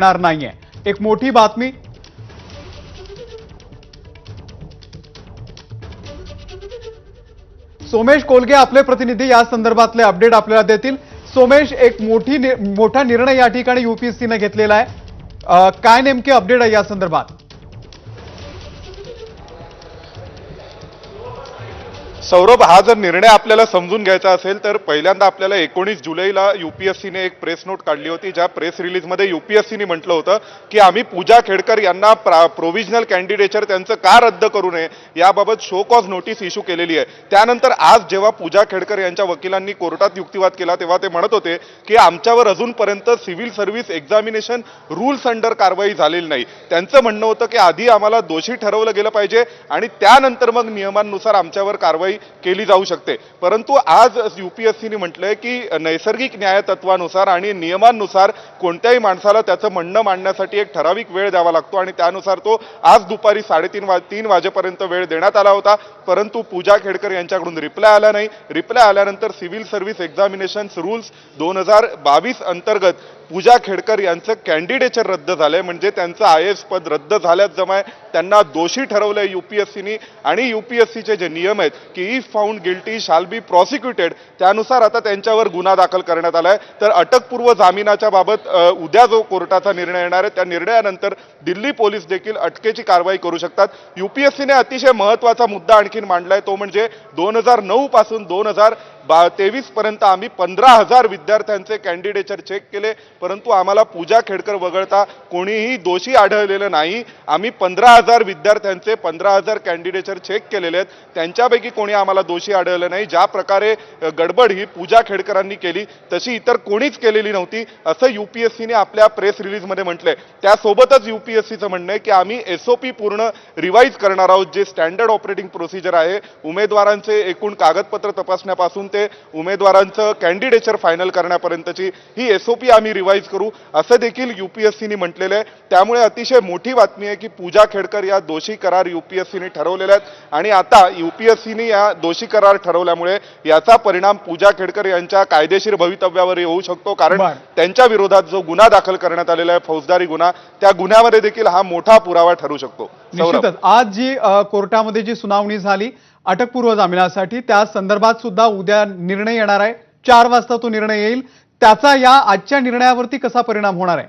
येणार नाहीये. एक मोठी बातमी. सोमेश कोलगे आपले प्रतिनिधी या संदर्भातले अपडेट आपल्याला देतील. सोमेश एक मोठी मोठा निर्णय या ठिकाणी युपीएससीनं घेतलेला आहे. काय नेमके अपडेट आहे या संदर्भात? सौरभ हा जर निर्णय आपल्याला समजून घ्यायचा असेल तर पहिल्यांदा आपल्याला एकोणीस जुलैला युपीएससीने एक प्रेस नोट काढली होती ज्या प्रेस रिलीजमध्ये युपीएससीने म्हटलं होतं की आम्ही पूजा खेडकर यांना प्रोव्हिजनल कॅन्डिडेचर त्यांचं का रद्द करू नये याबाबत शो कॉज नोटीस इश्यू केलेली आहे. त्यानंतर आज जेव्हा पूजा खेडकर यांच्या वकिलांनी कोर्टात युक्तिवाद केला तेव्हा ते म्हणत होते की आमच्यावर अजूनपर्यंत civil service examination rules under कारवाई झालेली नाही. त्यांचं म्हणणं होतं की आधी आम्हाला दोषी ठरवलं गेलं पाहिजे आणि त्यानंतर मग नियमांनुसार आमच्यावर कारवाई केली जाऊ शकते. परंतु आज युपीएससीने म्हटलंय की नैसर्गिक न्यायतत्वानुसार आणि नियमांनुसार कोणत्याही माणसाला त्याचं म्हणणं मांडण्यासाठी एक ठराविक वेळ द्यावा लागतो आणि त्यानुसार तो आज दुपारी साडेतीन वा तीन वाजेपर्यंत वेळ देण्यात आला होता. परंतु पूजा खेडकर यांच्याकडून रिप्लाय आला नाही. रिप्लाय आल्यानंतर सिव्हिल सर्व्हिस एक्झामिनेशन रूल्स दोन हजार बावीस अंतर्गत पूजा खेडकर यांचं कॅन्डिडेचर रद्द झालंय. म्हणजे त्यांचं आय एस पद रद्द झाल्याच जमाय. त्यांना दोषी ठरवलंय युपीएससीनी आणि युपीएससीचे जे नियम आहेत की if found guilty shall be प्रॉसिक्युटेड त्यानुसार आता त्यांच्यावर गुन्हा दाखल करण्यात आलाय. तर अटकपूर्व जामिनाच्या बाबत उद्या जो कोर्टाचा निर्णय येणार आहे त्या निर्णयानंतर दिल्ली पोलीस देखील अटकेची कारवाई करू शकतात. युपीएससीने अतिशय महत्त्वाचा मुद्दा आणखीन मांडलाय तो म्हणजे दोन हजार नऊ पासून दोन हजार बा तेवीस पर्यंत आम्ही पंधरा हजार विद्यार्थ्यांचे कॅन्डिडेचर चेक केले. परंतु आम्हाला पूजा खेडकर वगळता कोणीही दोषी आढळलेलं नाही. आम्ही पंधरा हजार विद्यार्थ्यांचे पंधरा हजार कॅन्डिडेचर चेक केलेले आहेत. त्यांच्यापैकी कोणी आम्हाला दोषी आढळलं नाही. ज्या प्रकारे गडबड ही पूजा खेडकरांनी केली तशी इतर कोणीच केलेली नव्हती असं यू पी एस सीने आपल्या प्रेस रिलीजमध्ये म्हटलंय. त्यासोबतच यू पी एस सीचं म्हणणं आहे की आम्ही एस ओ पी पूर्ण रिवाईज करणार आहोत. जे स्टँडर्ड ऑपरेटिंग प्रोसिजर आहे उमेदवारांचे एकूण कागदपत्र तपासण्यापासून ते उमेदवारांचं कॅन्डिडेचर फायनल करण्यापर्यंतची ही एसओपी आम्ही रिवाईज करू असं देखील युपीएससीने म्हटलेलं आहे. त्यामुळे अतिशय मोठी बातमी आहे की पूजा खेडकर या दोषी करार युपीएससीने ठरवलेल्या आहेत. आणि आता युपीएससीने या दोषी करार ठरवल्यामुळे याचा परिणाम पूजा खेडकर यांच्या कायदेशीर भवितव्यावर येऊ शकतो. कारण. त्यांच्या विरोधात जो गुन्हा दाखल करण्यात आलेला आहे फौजदारी गुन्हा त्या गुन्ह्यामध्ये देखील हा मोठा पुरावा ठरू शकतो. निश्चितच. आज जी कोर्टामध्ये जी सुनावणी झाली अटकपूर्व जामिनासाठी त्या संदर्भात सुद्धा उद्या निर्णय येणार आहे. चार वाजता तो निर्णय येईल. त्याचा या आजच्या निर्णयावरती कसा परिणाम होणार आहे?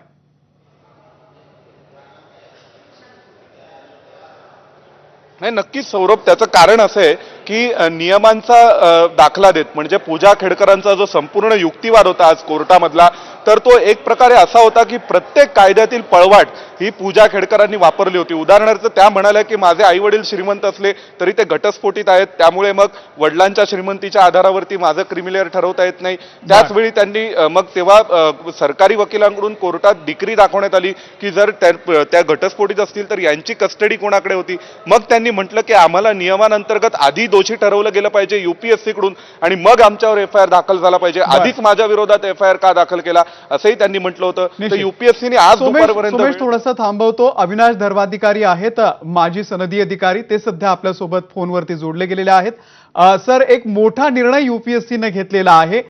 नाही नक्कीच सौरभ त्याचं कारण असं आहे की नियमांचा दाखला देत म्हणजे पूजा खेडकरांचा जो संपूर्ण युक्तिवाद होता आज कोर्टामधला तर तो एक प्रकारे असा होता की प्रत्येक कायद्यातील पळवाट ही पूजा खेडकरांनी वापरली होती. उदाहरणार्थ त्या म्हणाल्या की माझे आई वडील श्रीमंत असले तरी ते घटस्फोटित आहेत. त्यामुळे मग वडिलांच्या श्रीमंतीच्या आधारावरती माझं क्रिमिलेअर ठरवता येत नाही. त्याच वेळी त्यांनी मग तेव्हा सरकारी वकिलांकडून कोर्टात डिक्री दाखवण्यात आली की जर त्या घटस्फोटित असतील तर यांची कस्टडी कोणाकडे होती? मग त्यांनी म्हटलं की आम्हाला नियमांतर्गत आधी दोषी ठरवलं गेलं पाहिजे युपीएससी कडून आणि मग आमच्यावर एफ आय आर दाखल झाला पाहिजे. आधीच माझ्या विरोधात एफ आय आर का दाखल केला? असंही त्यांनी म्हटलं होतं. तर. युपीएससीने आज सोमेश दुपारपर्यंत थोडंसं थांबवतो. अविनाश धर्माधिकारी आहेत माजी सनदी अधिकारी ते सध्या आपल्यासोबत फोनवरती जोडले गेलेले आहेत. सर एक मोठा निर्णय युपीएससीने घेतलेला आहे.